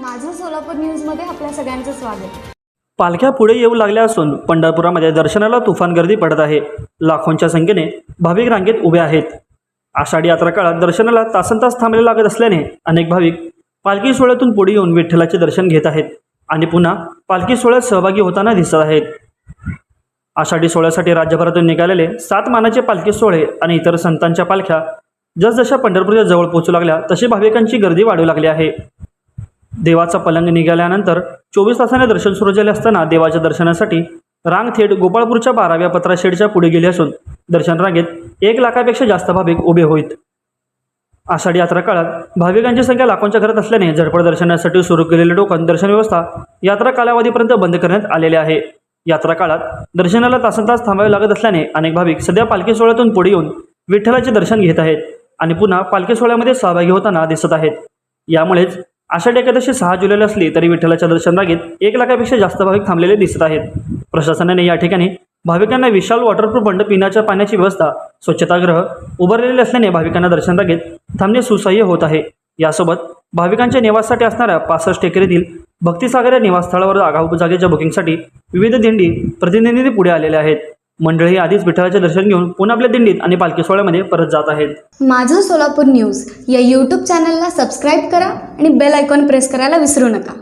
माझं सोलापूर न्यूजमध्ये आपल्या सगळ्यांचं स्वागत. पालख्या पुढे येऊ लागल्या असून पंढरपुरामध्ये दर्शनाला तुफान गर्दी पडत आहे. लाखोंच्या संख्येने भाविक रांगेत उभे आहेत. आषाढी यात्रा काळात दर्शनाला तासन तास थांबले लागत असल्याने अनेक भाविक पालखी सोहळ्यातून पुढे येऊन विठ्ठलाचे दर्शन घेत आहेत आणि पुन्हा पालखी सोहळ्यात सहभागी होताना दिसत आहेत. आषाढी सोहळ्यासाठी राज्यभरातून निघालेले सात मानाचे पालखी सोहळे आणि इतर संतांच्या पालख्या जसजशा पंढरपूरच्या जवळ पोहोचू लागल्या तशी भाविकांची गर्दी वाढू लागली आहे. देवाचा पलंग निघाल्यानंतर चोवीस तासाने दर्शन सुरू झाले असताना देवाच्या दर्शनासाठी रांग थेट गोपाळपूरच्या बाराव्या पत्रा शेडच्या पुढे गेली असून दर्शन रांगेत एक लाखापेक्षा जास्त भाविक उभे होईत. आषाढी यात्रा काळात भाविकांची संख्या लाखोंच्या घरात असल्याने झडपड दर्शनासाठी सुरू केलेले टोकन दर्शन व्यवस्था यात्रा कालावधीपर्यंत बंद करण्यात आलेले आहे. यात्रा काळात दर्शनाला तासन तास थांबावे लागत असल्याने अनेक भाविक सध्या पालखी सोहळ्यातून पुढे येऊन विठ्ठलाचे दर्शन घेत आहेत आणि पुन्हा पालखी सोहळ्यामध्ये सहभागी होताना दिसत आहेत. यामुळेच आषाढी एकादशी सहा जुलैला असली तरी विठ्ठलाच्या दर्शन रागेत एक लाखापेक्षा जास्त भाविक थांबलेले दिसत आहेत. प्रशासनाने या ठिकाणी भाविकांना विशाल वॉटरप्रूफ बंड पिण्याच्या पाण्याची व्यवस्था स्वच्छतागृह उभारलेले असल्याने भाविकांना दर्शन रागेत थांबणे सुसह्य होत आहे. यासोबत भाविकांच्या निवासासाठी असणाऱ्या पासष्ट एकरीतील भक्तिसागर या निवासस्थळावर आगाऊ जागेच्या बुकिंगसाठी विविध दिंडी प्रतिनिधी पुढे आलेले आहेत. मंडळी आधीच विठ्ठलाचे दर्शन घेऊन पुन्हा आपल्या दिंडीत आणि पालखी सोहळ्यामध्ये परत जात आहेत. माझं सोलापूर न्यूज या यूट्यूब चॅनलला सबस्क्राईब करा आणि बेल आयकॉन प्रेस करायला विसरू नका.